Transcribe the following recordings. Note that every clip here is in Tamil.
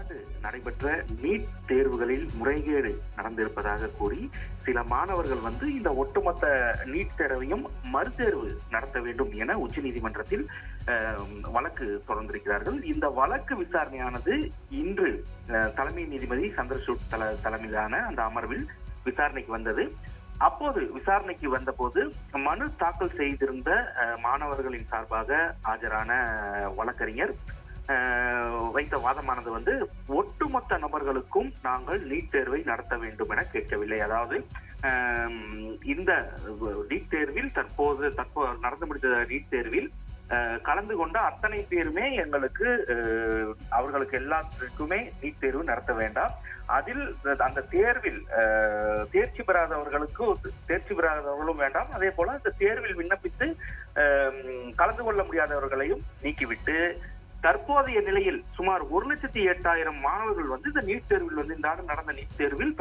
ஆண்டு நடைபெற்ற நீட் தேர்வுகளில் முறைகேடு நடந்திருப்பதாக கூறி சில மாணவர்கள் வந்து இந்த ஒட்டுமொத்த நீட் தேர்வையும் மறுதேர்வு நடத்த வேண்டும் என உச்சநீதிமன்றத்தில் வழக்கு தொடர்ந்திருக்கிறார்கள். இந்த வழக்கு விசாரணையானது இன்று தலைமை நீதிபதி சந்திரசூட் தல தலைமையிலான அந்த அமர்வில் விசாரணைக்கு வந்தது. அப்போது விசாரணைக்கு வந்தபோது மனு தாக்கல் செய்திருந்த மாணவர்களின் சார்பாக ஆஜரான வழக்கறிஞர் வைத்த வாதமானது வந்து ஒட்டுமொத்த நபர்களுக்கும் நாங்கள் நீட் தேர்வை நடத்த வேண்டும் என கேட்கவில்லை. அதாவது இந்த நீட் தேர்வில் தற்போது தற்போது நடந்து முடிந்த நீட் தேர்வில் கலந்து கொண்ட அத்தனை பேருமே எங்களுக்கு அவர்களுக்கு எல்லாத்துக்குமே நீட் தேர்வு நடத்த வேண்டாம். அதில் அந்த தேர்வில் தேர்ச்சி பெறாதவர்களுக்கு தேர்ச்சி பெறாதவர்களும் வேண்டாம். அதே போல அந்த தேர்வில் விண்ணப்பித்து கலந்து கொள்ள முடியாதவர்களையும் நீக்கிவிட்டு தற்போதைய நிலையில் சுமார் ஒரு லட்சத்தி எட்டாயிரம் மாணவர்கள் வந்து இந்த நீட் தேர்வில் வந்து இந்த ஆண்டு நடந்த நீட் தேர்வில்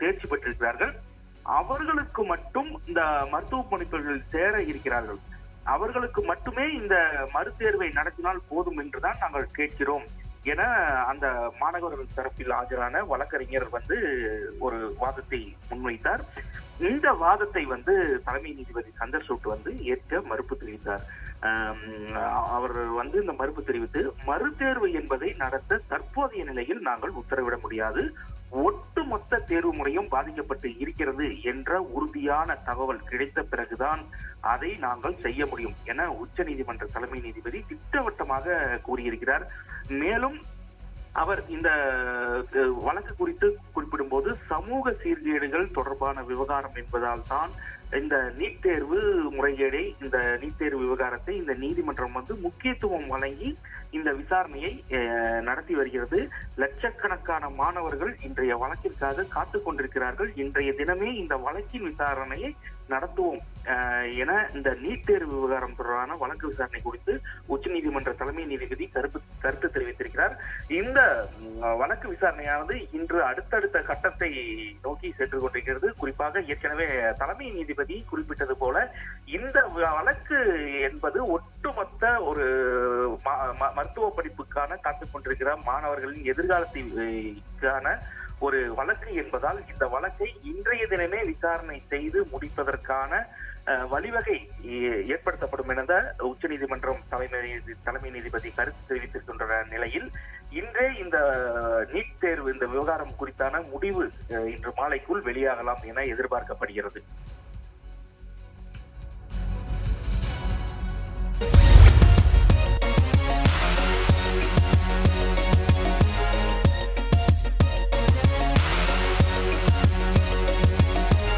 தேர்ச்சி பெற்றிருக்கிறார்கள். அவர்களுக்கு மட்டும் இந்த மருத்துவ படிப்புகளில் சேர இருக்கிறார்கள். அவர்களுக்கு மட்டுமே இந்த மறுதேர்வை நடத்தினால் போதும் என்றுதான் நாங்கள் கேட்கிறோம். என அந்த மாணவர்கள் தரப்பில் ஆஜரான வழக்கறிஞர் வந்து ஒரு வாதத்தை முன்வைத்தார். இந்த வாதத்தை வந்து தலைமை நீதிபதி சந்தர்சூட் வந்து ஏற்க மறுப்பு தெரிவித்தார். அவர் வந்து இந்த மறுப்பு தெரிவித்து மறுதேர்வு என்பதை நடத்த தற்போதைய நிலையில் நாங்கள் உத்தரவிட முடியாது. ஒட்டுமொத்த தேர்வு முறையும் பாதிக்கப்பட்டு இருக்கிறது என்ற உறுதியான தகவல் கிடைத்த பிறகுதான் அதை நாங்கள் செய்ய முடியும் என உச்ச நீதிமன்ற தலைமை நீதிபதி திட்டவட்டமாக கூறியிருக்கிறார். மேலும் அவர் இந்த வழக்கு குறித்து குறிப்பிடும்போது சமூக சீர்கேடுகள் தொடர்பான விவகாரம் என்பதால் தான் இந்த நீட் தேர்வு முறைகேடை இந்த நீட் தேர்வு விவகாரத்தை இந்த நீதிமன்றம் வந்து முக்கியத்துவம் வழங்கி இந்த விசாரணையை நடத்தி வருகிறது. லட்சக்கணக்கான மாணவர்கள் இன்றைய வழக்கிற்காக காத்து கொண்டிருக்கிறார்கள். இன்றைய தினமே இந்த வழக்கின் விசாரணையை நடத்துவோம். என இந்த நீட் தேர்வு விவகாரம் தொடர்பான வழக்கு விசாரணை குறித்து உச்சநீதிமன்ற தலைமை நீதிபதி கருத்து கருத்து தெரிவித்திருக்கிறார். இந்த வழக்கு விசாரணையானது இன்று அடுத்தடுத்த கட்டத்தை நோக்கி சென்று கொண்டிருக்கிறது. குறிப்பாக ஏற்கனவே தலைமை நீதிபதி குறிப்பிட்டது போல இந்த வழக்கு என்பது ஒட்டுமொத்த ஒரு ம- ம- மருத்துவ படிப்புக்கான காத்துக் கொண்டிருக்கிற மாணவர்களின் எதிர்காலத்திற்கான ஒரு வழக்கு என்பதால் இந்த வழக்கை இன்றைய தினமே விசாரணை செய்து முடிப்பதற்கான வழிவகை ஏ- ஏற்படுத்தப்படும் என உச்சநீதிமன்றம் தலைமை நீதி- தலைமை நீதிபதி கருத்து தெரிவித்திருக்கின்ற நிலையில் இன்றே இந்த நீட் தேர்வு இந்த விவகாரம் குறித்தான முடிவு இன்று மாலைக்குள் வெளியாகலாம் என எதிர்பார்க்கப்படுகிறது.